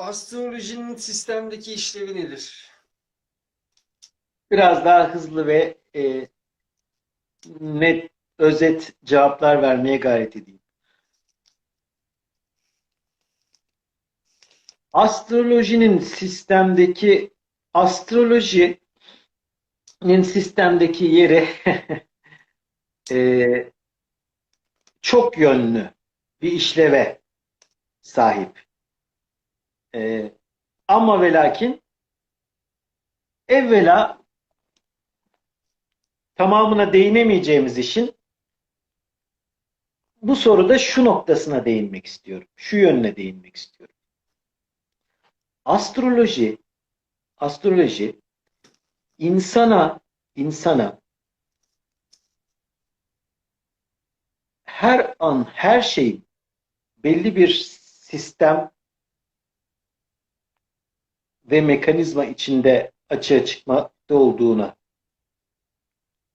Astrolojinin sistemdeki işlevi nedir? Biraz daha hızlı ve e, net, özet cevaplar vermeye gayret edeyim. Astrolojinin sistemdeki astrolojinin sistemdeki yeri e, çok yönlü bir işleve sahip. E, ama ve lakin evvela tamamına değinemeyeceğimiz işin bu soruda şu noktasına değinmek istiyorum. Şu yönüne değinmek istiyorum. Astroloji astroloji insana insana her an her şeyin belli bir sistem ve mekanizma içinde açığa çıkmakta olduğuna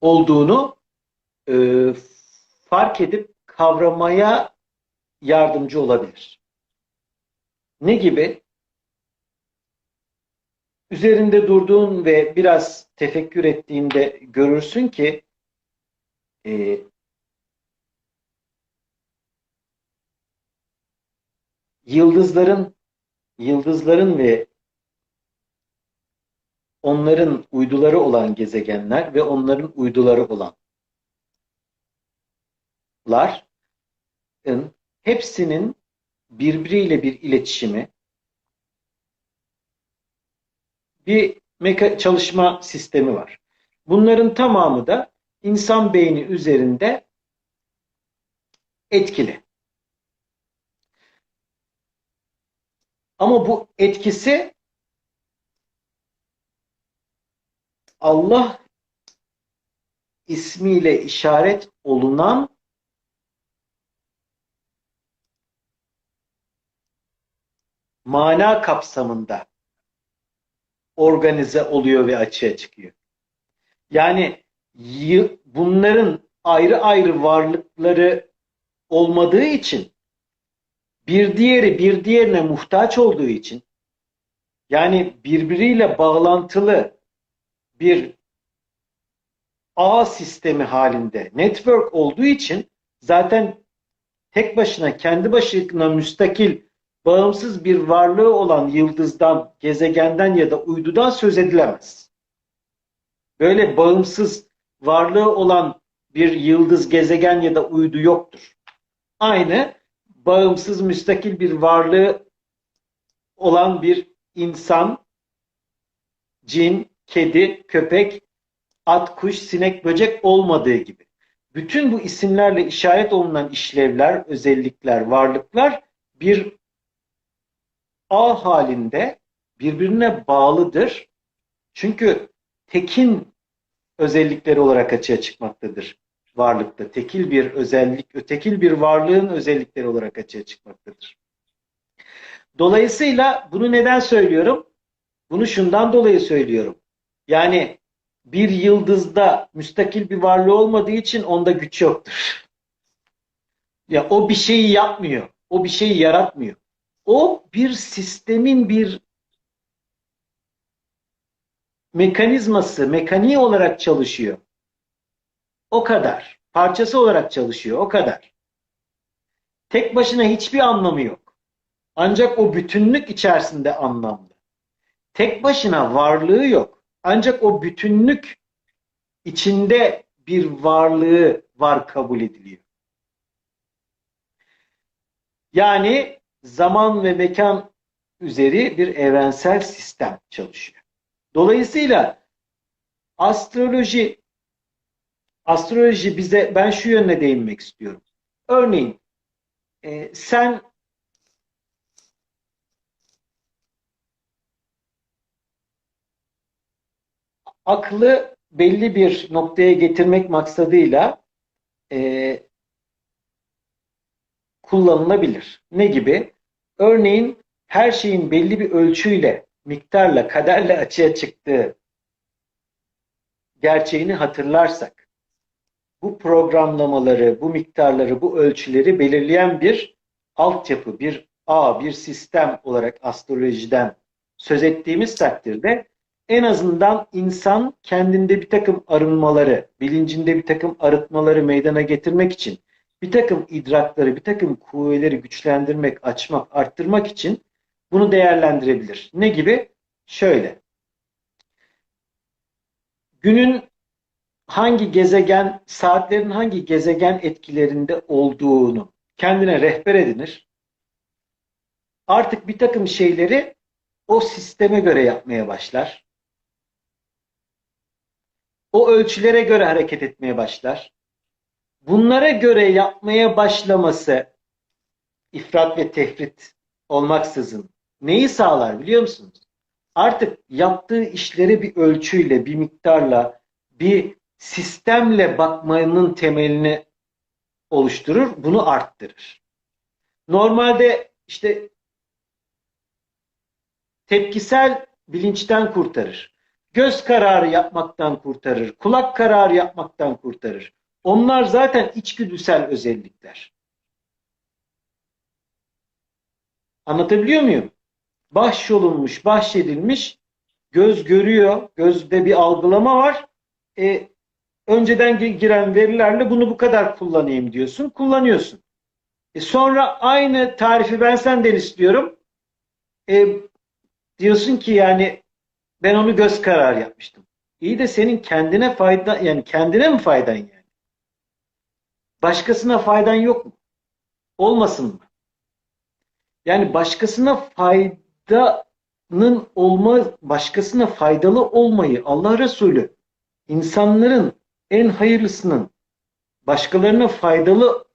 olduğunu e, fark edip kavramaya yardımcı olabilir. Ne gibi? Üzerinde durduğun ve biraz tefekkür ettiğinde görürsün ki e, yıldızların yıldızların ve onların uyduları olan gezegenler ve onların uyduları olanların hepsinin birbiriyle bir iletişimi bir meka çalışma sistemi var. Bunların tamamı da insan beyni üzerinde etkili. Ama bu etkisi Allah ismiyle işaret olunan mana kapsamında organize oluyor ve açığa çıkıyor. Yani bunların ayrı ayrı varlıkları olmadığı için bir diğeri bir diğerine muhtaç olduğu için yani birbiriyle bağlantılı bir ağ sistemi halinde network olduğu için zaten tek başına kendi başına müstakil bağımsız bir varlığı olan yıldızdan, gezegenden ya da uydudan söz edilemez. Böyle bağımsız varlığı olan bir yıldız, gezegen ya da uydu yoktur. Aynı bağımsız, müstakil bir varlığı olan bir insan, cin, kedi, köpek, at, kuş, sinek, böcek olmadığı gibi. Bütün bu isimlerle işaret olunan işlevler, özellikler, varlıklar bir ağ halinde birbirine bağlıdır. Çünkü tekin özellikleri olarak açığa çıkmaktadır varlıkta. Tekil bir özellik, ötekil bir varlığın özellikleri olarak açığa çıkmaktadır. Dolayısıyla bunu neden söylüyorum? Bunu şundan dolayı söylüyorum. Yani bir yıldızda müstakil bir varlığı olmadığı için onda güç yoktur. Ya o bir şeyi yapmıyor. O bir şeyi yaratmıyor. O bir sistemin bir mekanizması, mekaniği olarak çalışıyor. O kadar. Parçası olarak çalışıyor. O kadar. Tek başına hiçbir anlamı yok. Ancak o bütünlük içerisinde anlamlı. Tek başına varlığı yok. Ancak o bütünlük içinde bir varlığı var kabul ediliyor. Yani zaman ve mekan üzeri bir evrensel sistem çalışıyor. Dolayısıyla astroloji astroloji bize ben şu yönüne değinmek istiyorum. Örneğin e, sen aklı belli bir noktaya getirmek maksadıyla e, kullanılabilir. Ne gibi? Örneğin her şeyin belli bir ölçüyle, miktarla, kaderle açığa çıktığı gerçeğini hatırlarsak, bu programlamaları, bu miktarları, bu ölçüleri belirleyen bir altyapı, bir A bir sistem olarak astrolojiden söz ettiğimiz takdirde en azından insan kendinde bir takım arınmaları, bilincinde bir takım arıtmaları meydana getirmek için, bir takım idrakları, bir takım kuvveleri güçlendirmek, açmak, arttırmak için bunu değerlendirebilir. Ne gibi? Şöyle. Günün hangi gezegen, saatlerin hangi gezegen etkilerinde olduğunu kendine rehber edinir. Artık bir takım şeyleri o sisteme göre yapmaya başlar. O ölçülere göre hareket etmeye başlar. Bunlara göre yapmaya başlaması ifrat ve tefrit olmaksızın neyi sağlar biliyor musunuz? Artık yaptığı işleri bir ölçüyle, bir miktarla, bir sistemle bakmanın temelini oluşturur, bunu arttırır. Normalde işte tepkisel bilinçten kurtarır. Göz kararı yapmaktan kurtarır. Kulak kararı yapmaktan kurtarır. Onlar zaten içgüdüsel özellikler. Anlatabiliyor muyum? Bahşolunmuş, bahşedilmiş, göz görüyor, gözde bir algılama var. E, önceden gi- giren verilerle bunu bu kadar kullanayım diyorsun, kullanıyorsun. E sonra aynı tarifi ben senden istiyorum. E, diyorsun ki yani ben onu göz kararı yapmıştım. İyi de senin kendine fayda yani kendine mi faydan yani? Başkasına faydan yok mu? Olmasın mı? Yani başkasına faydanın olma, başkasına faydalı olmayı Allah Resulü insanların en hayırlısının başkalarına faydalı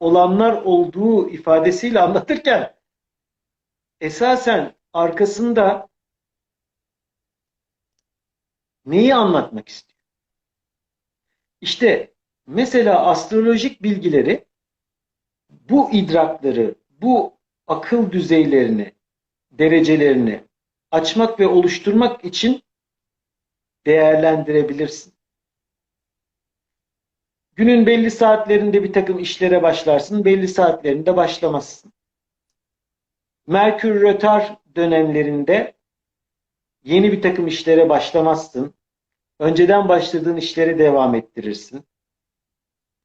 olanlar olduğu ifadesiyle anlatırken esasen arkasında neyi anlatmak istiyor? İşte mesela astrolojik bilgileri bu idrakları, bu akıl düzeylerini, derecelerini açmak ve oluşturmak için değerlendirebilirsin. Günün belli saatlerinde bir takım işlere başlarsın, belli saatlerinde başlamazsın. Merkür rötar dönemlerinde yeni bir takım işlere başlamazsın. Önceden başladığın işleri devam ettirirsin.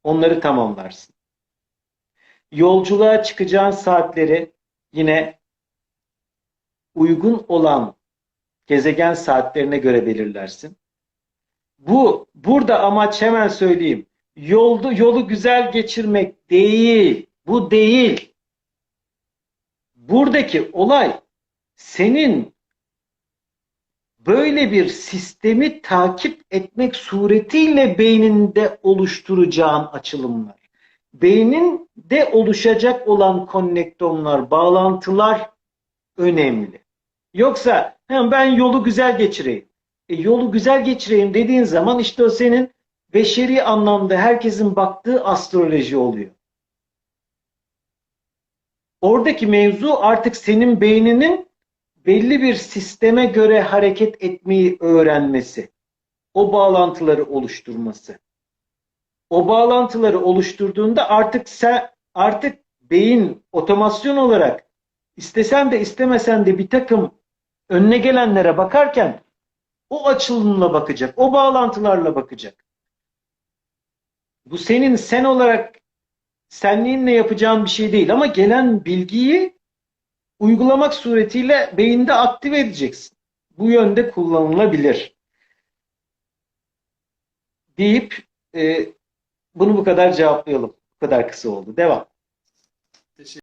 Onları tamamlarsın. Yolculuğa çıkacağın saatleri yine uygun olan gezegen saatlerine göre belirlersin. Bu burada amaç hemen söyleyeyim. Yoldu yolu güzel geçirmek değil. Bu değil. Buradaki olay senin böyle bir sistemi takip etmek suretiyle beyninde oluşturacağın açılımlar. Beyninde oluşacak olan konnektomlar, bağlantılar önemli. Yoksa "Ha, ben yolu güzel geçireyim. E, yolu güzel geçireyim dediğin zaman işte o senin beşeri anlamda herkesin baktığı astroloji oluyor. Oradaki mevzu artık senin beyninin belli bir sisteme göre hareket etmeyi öğrenmesi. O bağlantıları oluşturması. O bağlantıları oluşturduğunda artık sen artık beyin otomasyon olarak istesen de istemesen de bir takım önüne gelenlere bakarken o açılımla bakacak, o bağlantılarla bakacak. Bu senin sen olarak senliğinle yapacağın bir şey değil ama gelen bilgiyi uygulamak suretiyle beyinde aktive edeceksin. Bu yönde kullanılabilir. Deyip e, bunu bu kadar cevaplayalım. Bu kadar kısa oldu. Devam.